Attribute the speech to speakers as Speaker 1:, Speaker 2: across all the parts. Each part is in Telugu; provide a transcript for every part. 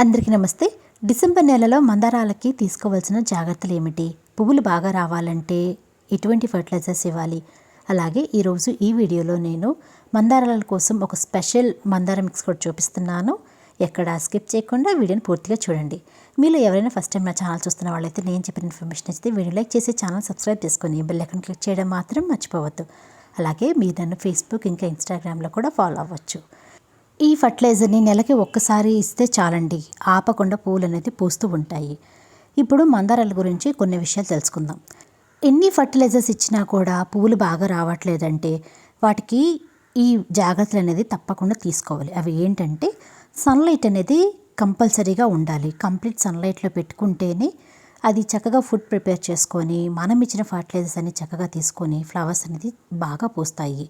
Speaker 1: అందరికీ నమస్తే. డిసెంబర్ నెలలో మందారాలకి తీసుకోవాల్సిన జాగ్రత్తలు ఏమిటి? పువ్వులు బాగా రావాలంటే ఎటువంటి ఫర్టిలైజర్స్ ఇవ్వాలి? అలాగే ఈరోజు ఈ వీడియోలో నేను మందారాల కోసం ఒక స్పెషల్ మందార మిక్స్ కూడా చూపిస్తున్నాను. ఎక్కడ స్కిప్ చేయకుండా వీడియోని పూర్తిగా చూడండి. మీలో ఎవరైనా ఫస్ట్ టైం నా ఛానల్ చూస్తున్న వాళ్ళైతే నేను చెప్పిన ఇన్ఫర్మేషన్ ఇస్తే వీడియో లైక్ చేసి ఛానల్ సబ్స్క్రైబ్ చేసుకొని బెల్ ఐకాన్ క్లిక్ చేయడం మాత్రం మర్చిపోవద్దు. అలాగే మీరు నన్ను ఫేస్బుక్ ఇంకా ఇన్స్టాగ్రామ్లో కూడా ఫాలో అవ్వచ్చు. ఈ ఫర్టిలైజర్ని నెలకి ఒక్కసారి ఇస్తే చాలండి. ఆపకుండా పూలు అనేది పూస్తూ ఉంటాయి. ఇప్పుడు మందారాల గురించి కొన్ని విషయాలు తెలుసుకుందాం. ఎన్ని ఫర్టిలైజర్స్ ఇచ్చినా కూడా పువ్వులు బాగా రావట్లేదంటే వాటికి ఈ జాగ్రత్తలు అనేది తప్పకుండా తీసుకోవాలి. అవి ఏంటంటే సన్లైట్ అనేది కంపల్సరీగా ఉండాలి. కంప్లీట్ సన్లైట్లో పెట్టుకుంటేనే అది చక్కగా ఫుడ్ ప్రిపేర్ చేసుకొని మనం ఇచ్చిన ఫర్టిలైజర్స్ అన్ని చక్కగా తీసుకొని ఫ్లవర్స్ అనేది బాగా పూస్తాయి.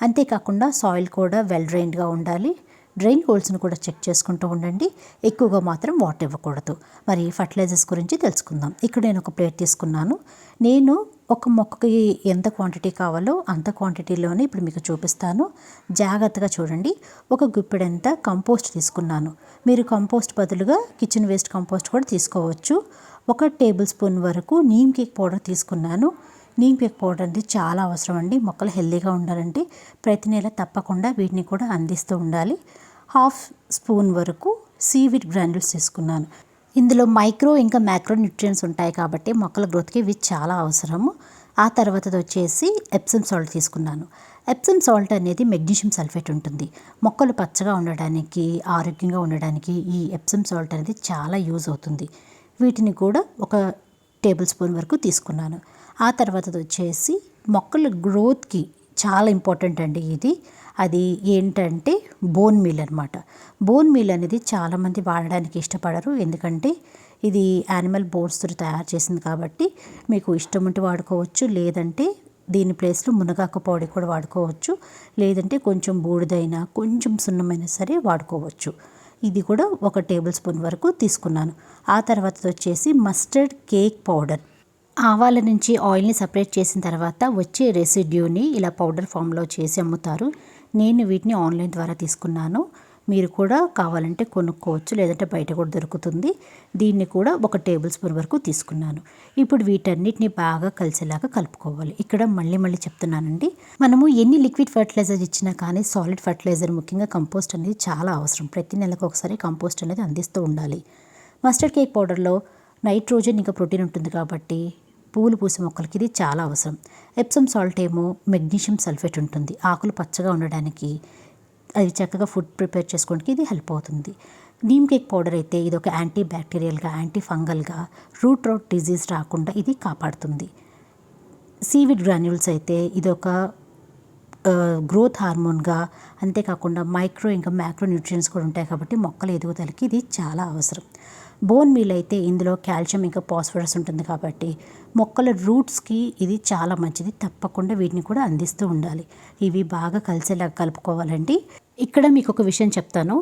Speaker 1: అంతేకాకుండా సాయిల్ కూడా వెల్ డ్రైన్డ్గా ఉండాలి. డ్రైన్ హోల్స్ని కూడా చెక్ చేసుకుంటూ ఉండండి. ఎక్కువగా మాత్రం వాటర్ ఇవ్వకూడదు. మరి ఫర్టిలైజర్స్ గురించి తెలుసుకుందాం. ఇక్కడ నేను ఒక ప్లేట్ తీసుకున్నాను. నేను ఒక మొక్కకి ఎంత క్వాంటిటీ కావాలో అంత క్వాంటిటీలోనే ఇప్పుడు మీకు చూపిస్తాను. జాగ్రత్తగా చూడండి. ఒక గుప్పెడంత కంపోస్ట్ తీసుకున్నాను. మీరు కంపోస్ట్ బదులుగా కిచెన్ వేస్ట్ కంపోస్ట్ కూడా తీసుకోవచ్చు. ఒక టేబుల్ స్పూన్ వరకు నీమ్ కేక్ పౌడర్ తీసుకున్నాను. నీమ్ కేక్ పౌడర్ అనేది చాలా అవసరం అండి. మొక్కలు హెల్దీగా ఉండాలంటే ప్రతి నెల తప్పకుండా వీటిని కూడా అందిస్తూ ఉండాలి. హాఫ్ స్పూన్ వరకు సీవిడ్ గ్రాన్యూల్స్ తీసుకున్నాను. ఇందులో మైక్రో ఇంకా మ్యాక్రో న్యూట్రియన్స్ ఉంటాయి కాబట్టి మొక్కల గ్రోత్కి ఇవి చాలా అవసరము. ఆ తర్వాతది వచ్చేసి ఎప్సమ్ సాల్ట్ తీసుకున్నాను. ఎప్సమ్ సాల్ట్ అనేది మెగ్నీషియం సల్ఫేట్ ఉంటుంది. మొక్కలు పచ్చగా ఉండడానికి ఆరోగ్యంగా ఉండడానికి ఈ ఎప్సమ్ సాల్ట్ అనేది చాలా యూజ్ అవుతుంది. వీటిని కూడా ఒక టేబుల్ స్పూన్ వరకు తీసుకున్నాను. ఆ తర్వాతది వచ్చేసి మొక్కల గ్రోత్కి చాలా ఇంపార్టెంట్ అండి ఇది. అది ఏంటంటే బోన్ మీల్ అనమాట బోన్ మీల్ అనేది చాలామంది వాడడానికి ఇష్టపడరు. ఎందుకంటే ఇది యానిమల్ బోన్స్తో తయారు చేసింది కాబట్టి మీకు ఇష్టం ఉంటే వాడుకోవచ్చు. లేదంటే దీని ప్లేస్లో మునగాకు పౌడర్ కూడా వాడుకోవచ్చు. లేదంటే కొంచెం బూడిదైనా కొంచెం సున్నమైనా సరే వాడుకోవచ్చు. ఇది కూడా ఒక టేబుల్ స్పూన్ వరకు తీసుకున్నాను. ఆ తర్వాత వచ్చేసి మస్టర్డ్ కేక్ పౌడర్. ఆవాల నుంచి ఆయిల్ని సపరేట్ చేసిన తర్వాత వచ్చే రెసిడ్యూని ఇలా పౌడర్ ఫామ్లో చేసి అమ్ముతారు. నేను వీటిని ఆన్లైన్ ద్వారా తీసుకున్నాను. మీరు కూడా కావాలంటే కొనుక్కోవచ్చు లేదంటే బయట కూడా దొరుకుతుంది. దీన్ని కూడా ఒక టేబుల్ స్పూన్ వరకు తీసుకున్నాను. ఇప్పుడు వీటన్నిటిని బాగా కలిసేలాగా కలుపుకోవాలి. ఇక్కడ మళ్ళీ మళ్ళీ చెప్తున్నానండి. మనము ఎన్ని లిక్విడ్ ఫర్టిలైజర్ ఇచ్చినా కానీ సాలిడ్ ఫర్టిలైజర్ ముఖ్యంగా కంపోస్ట్ అనేది చాలా అవసరం. ప్రతి నెలకు ఒకసారి కంపోస్ట్ అనేది అందిస్తూ ఉండాలి. మస్టర్డ్ కేక్ పౌడర్లో నైట్రోజన్ ఇంకా ప్రోటీన్ ఉంటుంది కాబట్టి పువ్వులు పూసే మొక్కలకి ఇది చాలా అవసరం. ఎప్సమ్ సాల్ట్ ఏమో మెగ్నీషియం సల్ఫేట్ ఉంటుంది. ఆకులు పచ్చగా ఉండడానికి అది చక్కగా ఫుడ్ ప్రిపేర్ చేసుకోవడానికి ఇది హెల్ప్ అవుతుంది. నీమ్ కేక్ పౌడర్ అయితే ఇది ఒక యాంటీ బ్యాక్టీరియల్గా యాంటీ ఫంగల్గా రూట్ రౌట్ డిజీజ్ రాకుండా ఇది కాపాడుతుంది. సీవిడ్ గ్రాన్యూల్స్ అయితే ఇది ఒక గ్రోత్ హార్మోన్గా అంతేకాకుండా మైక్రో ఇంకా మ్యాక్రో న్యూట్రియన్స్ కూడా ఉంటాయి కాబట్టి మొక్కల ఎదుగుదలకి ఇది చాలా అవసరం. బోన్ మీల్ అయితే ఇందులో కాల్షియం ఇంకా పాస్ఫరస్ ఉంటుంది కాబట్టి మొక్కల రూట్స్కి ఇది చాలా మంచిది. తప్పకుండా వీటిని కూడా అందిస్తూ ఉండాలి. ఇవి బాగా కలిసేలా కలుపుకోవాలండి. ఇక్కడ మీకు ఒక విషయం చెప్తాను.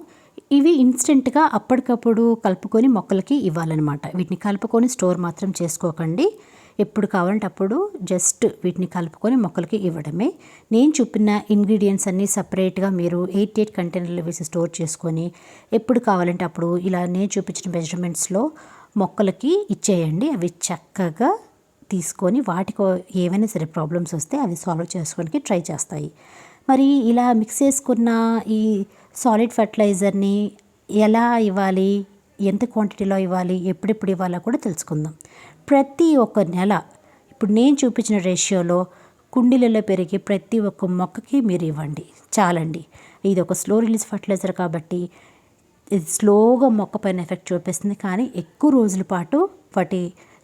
Speaker 1: ఇవి ఇన్స్టెంట్గా అప్పటికప్పుడు కలుపుకొని మొక్కలకి ఇవ్వాలన్నమాట. వీటిని కలుపుకొని స్టోర్ మాత్రం చేసుకోకండి. ఎప్పుడు కావాలంటే అప్పుడు జస్ట్ వీటిని కలుపుకొని మొక్కలకి ఇవ్వడమే. నేను చూపిన ఇంగ్రీడియంట్స్ అన్నీ సపరేట్గా మీరు ఎయిట్ ఎయిట్ కంటైనర్లు వేసి స్టోర్ చేసుకొని ఎప్పుడు కావాలంటే అప్పుడు ఇలా నేను చూపించిన మెజర్మెంట్స్లో మొక్కలకి ఇచ్చేయండి. అవి చక్కగా తీసుకొని వాటికి ఏవైనా సరే ప్రాబ్లమ్స్ వస్తే అవి సాల్వ్ చేసుకోవడానికి ట్రై చేస్తాయి. మరి ఇలా మిక్స్ చేసుకున్న ఈ సాలిడ్ ఫర్టిలైజర్ని ఎలా ఇవ్వాలి? ఎంత క్వాంటిటీలో ఇవ్వాలి? ఎప్పుడెప్పుడు ఇవ్వాలో కూడా తెలుసుకుందాం. ప్రతి ఒక్క నెల ఇప్పుడు నేను చూపించిన రేషియోలో కుండీలలో పెరిగే ప్రతి ఒక్క మొక్కకి మీరు ఇవ్వండి. చాలండి. ఇది ఒక స్లో రిలీజ్ ఫర్టిలైజర్ కాబట్టి ఇది స్లోగా మొక్క పైన ఎఫెక్ట్ చూపిస్తుంది. కానీ ఎక్కువ రోజుల పాటు వాటి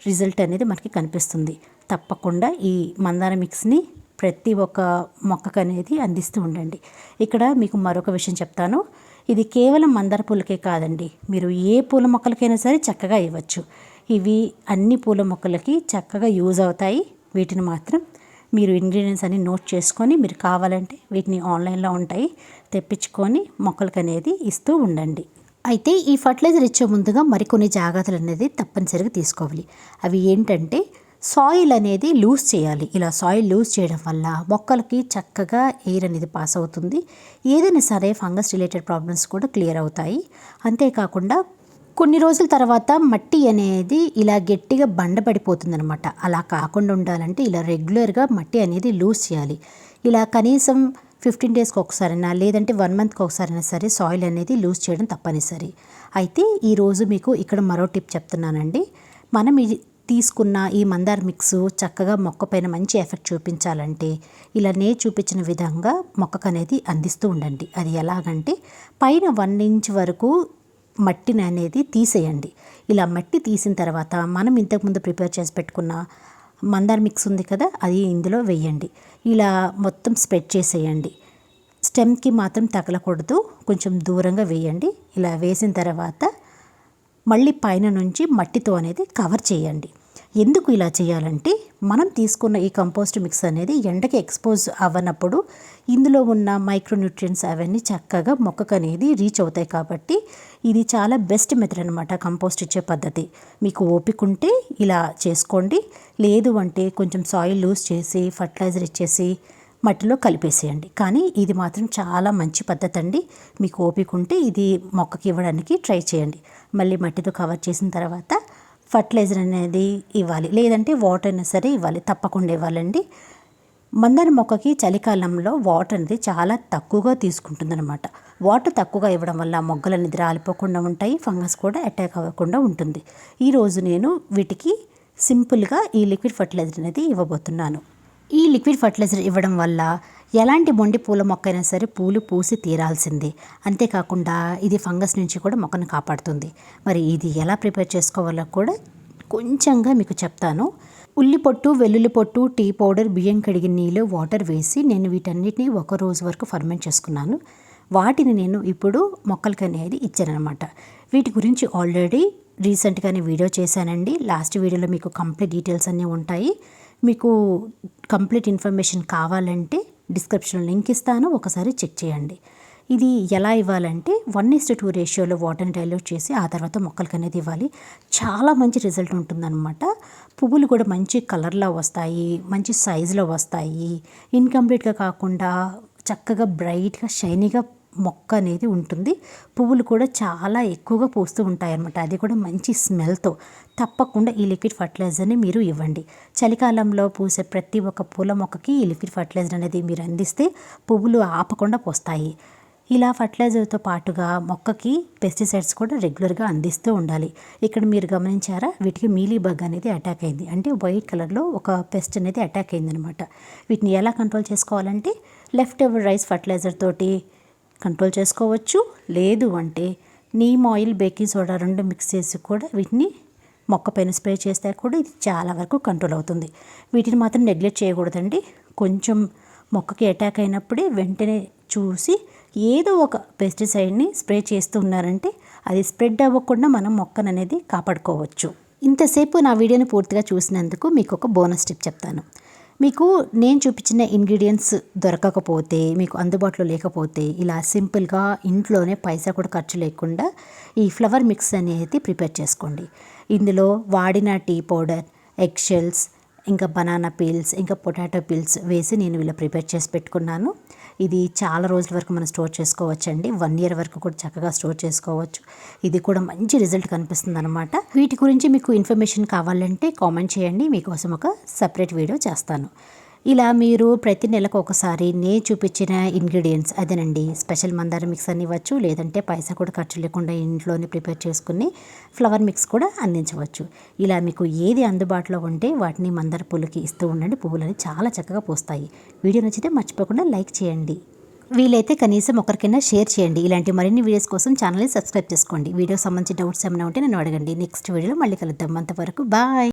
Speaker 1: రిజల్ట్ అనేది మనకి కనిపిస్తుంది. తప్పకుండా ఈ మందార మిక్స్ని ప్రతి ఒక్క మొక్కకు అనేది అందిస్తూ ఉండండి. ఇక్కడ మీకు మరొక విషయం చెప్తాను. ఇది కేవలం మందార పూలకే కాదండి. మీరు ఏ పూల మొక్కలకైనా సరే చక్కగా ఇవ్వచ్చు. ఇవి అన్ని పూల మొక్కలకి చక్కగా యూజ్ అవుతాయి. వీటిని మాత్రం మీరు ఇంగ్రీడియంట్స్ అన్ని నోట్ చేసుకొని మీరు కావాలంటే వీటిని ఆన్లైన్లో ఉంటాయి. తెప్పించుకొని మొక్కలకు అనేది ఇస్తూ ఉండండి. అయితే ఈ ఫర్టిలైజర్ ఇచ్చే ముందుగా మరికొన్ని జాగ్రత్తలు అనేది తప్పనిసరిగా తీసుకోవాలి. అవి ఏంటంటే సాయిల్ అనేది లూజ్ చేయాలి. ఇలా సాయిల్ లూజ్ చేయడం వల్ల మొక్కలకి చక్కగా ఎయిర్ అనేది పాస్ అవుతుంది. ఏదైనా సరే ఫంగస్ రిలేటెడ్ ప్రాబ్లమ్స్ కూడా క్లియర్ అవుతాయి. అంతేకాకుండా కొన్ని రోజుల తర్వాత మట్టి అనేది ఇలా గట్టిగా బండపడిపోతుంది అనమాట అలా కాకుండా ఉండాలంటే ఇలా రెగ్యులర్గా మట్టి అనేది లూజ్ చేయాలి. ఇలా కనీసం ఫిఫ్టీన్ డేస్కి ఒకసారైనా లేదంటే వన్ మంత్కి ఒకసారైనా సరే సాయిల్ అనేది లూజ్ చేయడం తప్పనిసరి. అయితే ఈరోజు మీకు ఇక్కడ మరో టిప్ చెప్తున్నానండి. మనం ఇది తీసుకున్న ఈ మందార మిక్స్ చక్కగా మొక్క పైన మంచి ఎఫెక్ట్ చూపించాలంటే ఇలా నే చూపించిన విధంగా మొక్కకు అనేది అందిస్తూ ఉండండి. అది ఎలాగంటే పైన వన్ ఇంచ్ వరకు మట్టిని అనేది తీసేయండి. ఇలా మట్టి తీసిన తర్వాత మనం ఇంతకుముందు ప్రిపేర్ చేసి పెట్టుకున్న మందార మిక్స్ ఉంది కదా అది ఇందులో వేయండి. ఇలా మొత్తం స్ప్రెడ్ చేసేయండి. స్టెమ్కి మాత్రం తగలకూడదు కొంచెం దూరంగా వేయండి. ఇలా వేసిన తర్వాత మళ్ళీ పైన నుంచి మట్టితో అనేది కవర్ చేయండి. ఎందుకు ఇలా చేయాలంటే మనం తీసుకున్న ఈ కంపోస్ట్ మిక్స్ అనేది ఎండకి ఎక్స్పోజ్ అవ్వనప్పుడు ఇందులో ఉన్న మైక్రోన్యూట్రియన్స్ అవన్నీ చక్కగా మొక్కకు అనేది రీచ్ అవుతాయి కాబట్టి ఇది చాలా బెస్ట్ మెథడ్ అనమాట కంపోస్ట్ ఇచ్చే పద్ధతి. మీకు ఓపిక ఉంటే ఇలా చేసుకోండి. లేదు అంటే కొంచెం సాయిల్ లూజ్ చేసి ఫర్టిలైజర్ ఇచ్చేసి మట్టిలో కలిపేసేయండి. కానీ ఇది మాత్రం చాలా మంచి పద్ధతి అండి. మీకు ఓపిక ఉంటే ఇది మొక్కకి ఇవ్వడానికి ట్రై చేయండి. మళ్ళీ మట్టితో కవర్ చేసిన తర్వాత ఫర్టిలైజర్ అనేది ఇవ్వాలి. లేదంటే వాటర్ అయినా సరే ఇవ్వాలి. తప్పకుండా ఇవ్వాలండి. మందార మొక్కకి చలికాలంలో వాటర్ అనేది చాలా తక్కువగా తీసుకుంటుందన్నమాట. వాటర్ తక్కువగా ఇవ్వడం వల్ల మొగ్గలు అనేది రాలిపోకుండా ఉంటాయి ఫంగస్ కూడా అటాక్ అవ్వకుండా ఉంటుంది. ఈరోజు నేను వీటికి సింపుల్గా ఈ లిక్విడ్ ఫర్టిలైజర్ అనేది ఇవ్వబోతున్నాను. ఈ లిక్విడ్ ఫర్టిలైజర్ ఇవ్వడం వల్ల ఎలాంటి మొండి పూల మొక్క అయినా సరే పూలు పూసి తీరాల్సిందే. అంతేకాకుండా ఇది ఫంగస్ నుంచి కూడా మొక్కను కాపాడుతుంది. మరి ఇది ఎలా ప్రిపేర్ చేసుకోవాలో కూడా కొంచెంగా మీకు చెప్తాను. ఉల్లి పొట్టు వెల్లుల్లి పొట్టు టీ పౌడర్ బియ్యం కడిగిన నీళ్ళు వాటర్ వేసి నేను వీటన్నిటిని ఒక రోజు వరకు ఫర్మెంట్ చేసుకున్నాను. వాటిని నేను ఇప్పుడు మొక్కలకి అనేది ఇచ్చానమాట వీటి గురించి ఆల్రెడీ రీసెంట్గానే వీడియో చేశానండి. లాస్ట్ వీడియోలో మీకు కంప్లీట్ డీటెయిల్స్ అన్నీ ఉంటాయి. మీకు కంప్లీట్ ఇన్ఫర్మేషన్ కావాలంటే డిస్క్రిప్షన్లో లింక్ ఇస్తాను. ఒకసారి చెక్ చేయండి. ఇది ఎలా ఇవ్వాలంటే వన్ ఇస్ టూ రేషియోలో వాటర్ని డైల్యూట్ చేసి ఆ తర్వాత మొక్కలకి అనేది ఇవ్వాలి. చాలా మంచి రిజల్ట్ ఉంటుందన్నమాట. పువ్వులు కూడా మంచి కలర్లో వస్తాయి మంచి సైజులో వస్తాయి. ఇన్కంప్లీట్గా కాకుండా చక్కగా బ్రైట్గా షైనీగా మొక్క అనేది ఉంటుంది. పువ్వులు కూడా చాలా ఎక్కువగా పూస్తూ ఉంటాయి అన్నమాట అది కూడా మంచి స్మెల్తో తప్పకుండా ఈ లిక్విడ్ ఫర్టిలైజర్ని మీరు ఇవ్వండి. చలికాలంలో పూసే ప్రతి ఒక్క పూల మొక్కకి ఈ లిక్విడ్ ఫర్టిలైజర్ అనేది మీరు అందిస్తే పువ్వులు ఆపకుండా పోస్తాయి. ఇలా ఫర్టిలైజర్తో పాటుగా మొక్కకి పెస్టిసైడ్స్ కూడా రెగ్యులర్గా అందిస్తూ ఉండాలి. ఇక్కడ మీరు గమనించారా? వీటికి మీలీ బగ్ అనేది అటాక్ అయింది. అంటే వైట్ కలర్లో ఒక పెస్ట్ అనేది అటాక్ అయింది అనమాట వీటిని ఎలా కంట్రోల్ చేసుకోవాలంటే లెఫ్ట్ ఎవర్ రైస్ ఫర్టిలైజర్ తోటి కంట్రోల్ చేసుకోవచ్చు. లేదు అంటే నీమ్ ఆయిల్ బేకింగ్ సోడా రెండు మిక్స్ చేసి కూడా వీటిని మొక్క పైన స్ప్రే చేస్తే కూడా ఇది చాలా వరకు కంట్రోల్ అవుతుంది. వీటిని మాత్రం నెగ్లెక్ట్ చేయకూడదండి. కొంచెం మొక్కకి అటాక్ అయినప్పుడే వెంటనే చూసి ఏదో ఒక పెస్టిసైడ్ని స్ప్రే చేస్తూ ఉన్నారంటే అది స్ప్రెడ్ అవ్వకుండా మనం మొక్కను అనేది కాపాడుకోవచ్చు. ఇంతసేపు నా వీడియోని పూర్తిగా చూసినందుకు మీకు ఒక బోనస్ టిప్ చెప్తాను. మీకు నేను చూపించిన ఇంగ్రీడియంట్స్ దొరకకపోతే మీకు అందుబాటులో లేకపోతే ఇలా సింపుల్గా ఇంట్లోనే పైసా కూడా ఖర్చు లేకుండా ఈ ఫ్లవర్ మిక్స్ అనేది ప్రిపేర్ చేసుకోండి. ఇందులో వాడిన టీ పౌడర్ ఎగ్ షెల్స్ ఇంకా బనానా పీల్స్ ఇంకా పొటాటో పీల్స్ వేసి నేను ఇలా ప్రిపేర్ చేసి పెట్టుకున్నాను. ఇది చాలా రోజుల వరకు మనం స్టోర్ చేసుకోవచ్చండి. వన్ ఇయర్ వరకు కూడా చక్కగా స్టోర్ చేసుకోవచ్చు. ఇది కూడా మంచి రిజల్ట్ కనిపిస్తుంది అనమాట వీటి గురించి మీకు ఇన్ఫర్మేషన్ కావాలంటే కామెంట్ చేయండి. మీకోసం ఒక సపరేట్ వీడియో చేస్తాను. ఇలా మీరు ప్రతి నెలకు ఒకసారి నే చూపించిన ఇంగ్రీడియంట్స్ అదేనండి. స్పెషల్ మందార మిక్స్ అని ఇవ్వచ్చు లేదంటే పైసా కూడా ఖర్చు లేకుండా ఇంట్లోనే ప్రిపేర్ చేసుకుని ఫ్లవర్ మిక్స్ కూడా అందించవచ్చు. ఇలా మీకు ఏది అందుబాటులో ఉంటే వాటిని మందార పూలకి ఇస్తూ ఉండండి. పువ్వులని చాలా చక్కగా పూస్తాయి. వీడియో నచ్చితే మర్చిపోకుండా లైక్ చేయండి. వీలైతే కనీసం ఒకరికైనా షేర్ చేయండి. ఇలాంటి మరిన్ని వీడియోస్ కోసం ఛానల్ని సబ్స్క్రైబ్ చేసుకోండి. వీడియో సంబంధించి డౌట్స్ ఏమైనా ఉంటే నన్ను అడగండి. నెక్స్ట్ వీడియోలో మళ్ళీ కలుద్దాం. అంతవరకు బాయ్!